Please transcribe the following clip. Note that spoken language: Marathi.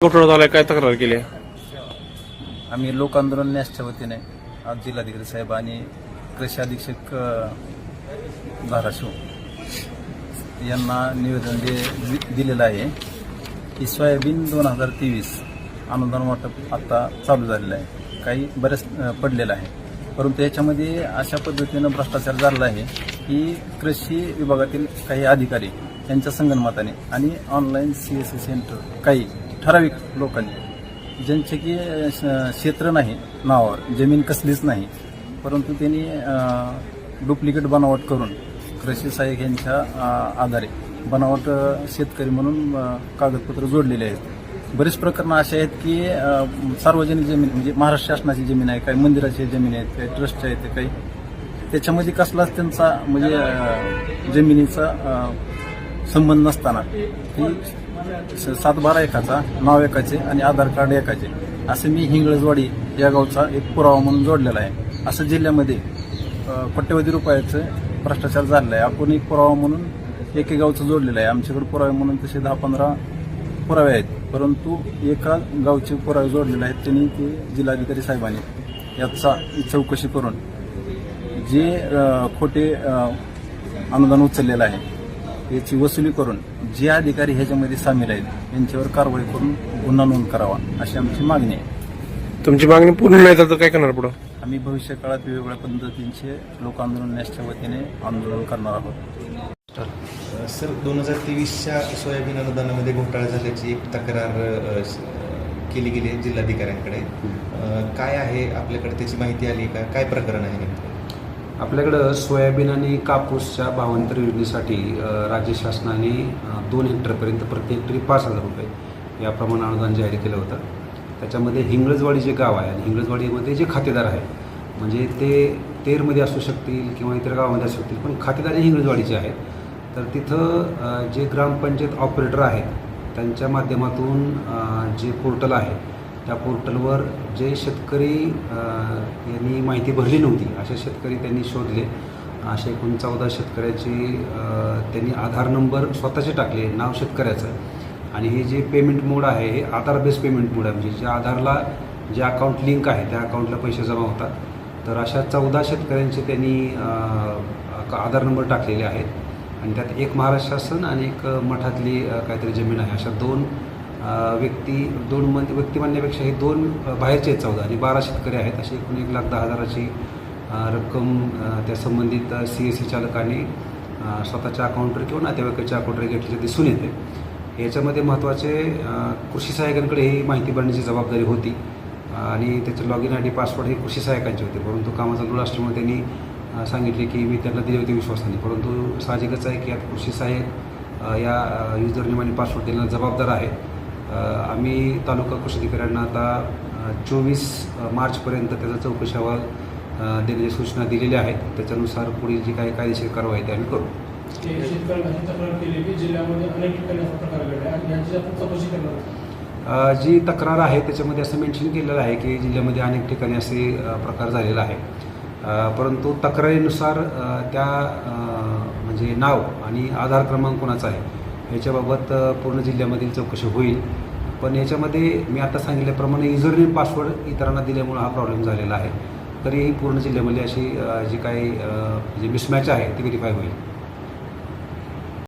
घोटाळा झालाय काय तक्रार केली आम्ही लोक आंदोलन न्यासच्या वतीने आज जिल्हाधिकारी साहेब आणि कृषी अधीक्षक अ, धाराशिव यांना निवेदन दे दि- दिलेलं आहे की सोयाबीन दोन हजार तेवीस अनुदान वाटप आता चालू झालेलं आहे. काही बरेच अ, पडलेलं आहे. परंतु याच्यामध्ये अशा पद्धतीनं भ्रष्टाचार झालेला आहे की कृषी विभागातील काही अधिकारी यांच्या संगणमताने आणि online C S C centre काही ठराविक लोकांनी ज्यांचे की श- क्षेत्र नाही नावावर जमीन कसलीच नाही परंतु त्यांनी डुप्लिकेट बनावट करून कृषी सहाय्यक यांच्या आधारे बनावट शेतकरी म्हणून कागदपत्र जोडलेले आहेत. बरीच प्रकरणं अशी आहेत की सार्वजनिक जमीन म्हणजे महाराष्ट्र शासनाची जमीन आहे काही मंदिराची जमीन आहेत काही ट्रस्टच्या आहेत काही त्याच्यामध्ये कसलाच त्यांचा म्हणजे जमिनीचा संबंध नसताना ती सात बारा एकाचा नाव एकाचे आणि आधार कार्ड एकाचे. असं मी हिंगळजवाडी या गावचा एक पुरावा म्हणून जोडलेला आहे. असं जिल्ह्यामध्ये कोट्यवधी रुपयाचं भ्रष्टाचार झालेला आहे. आपण एक पुरावा म्हणून एके गावचं जोडलेलं आहे. आमच्याकडे पुरावे म्हणून तसे दहा पंधरा पुरावे आहेत. परंतु एका गावचे पुरावे जोडलेले आहेत. त्यांनी ते जिल्हाधिकारी साहेबांनी याचा चौकशी करून जे खोटे अनुदान उचललेलं आहे. याची वसुली करून जे अधिकारी ह्याच्यामध्ये सामील आहेत यांच्यावर कारवाई करून गुन्हा नोंद करावा अशी आमची मागणी आहे. तुमची मागणी पूर्ण नाही तर काय करणार पुढं? आम्ही भविष्य काळात वेगवेगळ्या पद्धतींचे लोक आंदोलन न्यासच्या वतीने आंदोलन करणार आहोत. सर दोन हजार तेवीसच्या सोयाबीन अनुदानामध्ये घोटाळा झाल्याची एक तक्रार अ, स- केली गेली आहे जिल्हाधिकाऱ्यांकडे. अ, काय आहे आपल्याकडे त्याची माहिती आली का? काय प्रकरण आहे नेमकं? आपल्याकडं सोयाबीन आणि कापूसच्या भावांतर योजनेसाठी राज्य शासनाने दोन हेक्टरपर्यंत प्रति हेक्टरी पाच हजार रुपये याप्रमाणे अनुदान जाहीर केलं होतं. त्याच्यामध्ये हिंगळजवाडी जे गाव आहे आणि हिंगळजवाडीमध्ये जे खातेदार आहे म्हणजे ते तेरमध्ये असू शकतील किंवा इतर गावामध्ये असू शकतील पण खातेदार हे हिंगळजवाडीचे आहेत. तर तिथं जे ग्रामपंचायत ऑपरेटर आहेत त्यांच्या माध्यमातून जे पोर्टल आहे त्या पोर्टलवर जे शेतकरी यांनी माहिती भरली नव्हती असे शेतकरी त्यांनी शोधले. असे एकूण चौदा शेतकऱ्याची त्यांनी आधार नंबर स्वतःचे टाकले नाव शेतकऱ्याचं. आणि हे जे पेमेंट मोड आहे हे आधार बेस पेमेंट मोड आहे. म्हणजे ज्या आधारला जे अकाउंट लिंक आहे त्या अकाउंटला पैसे जमा होतात. तर अशा चौदा शेतकऱ्यांचे त्यांनी आधार नंबर टाकलेले आहेत. आणि त्यात एक महाराष्ट्र शासन आणि एक मठातली काहीतरी जमीन आहे. अशा दोन व्यक्ती दोन मन व्यक्ती म्हणण्यापेक्षा हे दोन बाहेरचे आहेत चौदा आणि बारा शेतकरी आहेत. अशी एकूण एक लाख दहा हजाराची रक्कम त्या संबंधित सी एस सी चालकाने स्वतःच्या अकाउंटवर किंवा नातेवाईकाच्या अकाउंटवर घेतल्याचे दिसून येते. याच्यामध्ये महत्त्वाचे कृषी सहाय्यकांकडे ही माहिती भरण्याची जबाबदारी होती. आणि त्याचे log in I D password हे कृषी सहाय्यकांचे होते. परंतु कामाचा लोड असल्यामुळे त्यांनी सांगितले की मी त्यांना दिले होते विश्वासाने. परंतु साहजिकच आहे की यात कृषी सहाय्यक या युजर नेम आणि पासवर्ड देण्याला जबाबदार आहे. आम्ही तालुका कृषी अधिकाऱ्यांना आता चोवीस मार्चपर्यंत त्याचा चौकशी अहवाल देण्याच्या सूचना दिलेल्या आहेत त्याच्यानुसार पुढील जी काही कायदेशीर कारवाई ते आम्ही करू. जी तक्रार आहे त्याच्यामध्ये असं मेन्शन केलेलं आहे की जिल्ह्यामध्ये अनेक ठिकाणी असे प्रकार झालेला आहे. परंतु तक्रारीनुसार त्या म्हणजे नाव आणि आधार क्रमांक कोणाचा आहे याच्याबाबत पूर्ण जिल्ह्यामधील चौकशी होईल. पण याच्यामध्ये मी आता सांगितल्याप्रमाणे युजरनेम पासवर्ड इतरांना दिल्यामुळे हा प्रॉब्लेम झालेला आहे. तरीही पूर्ण जिल्ह्यामध्ये अशी जी काही जे जी मिसमॅच आहे ती व्हेरीफाय होईल.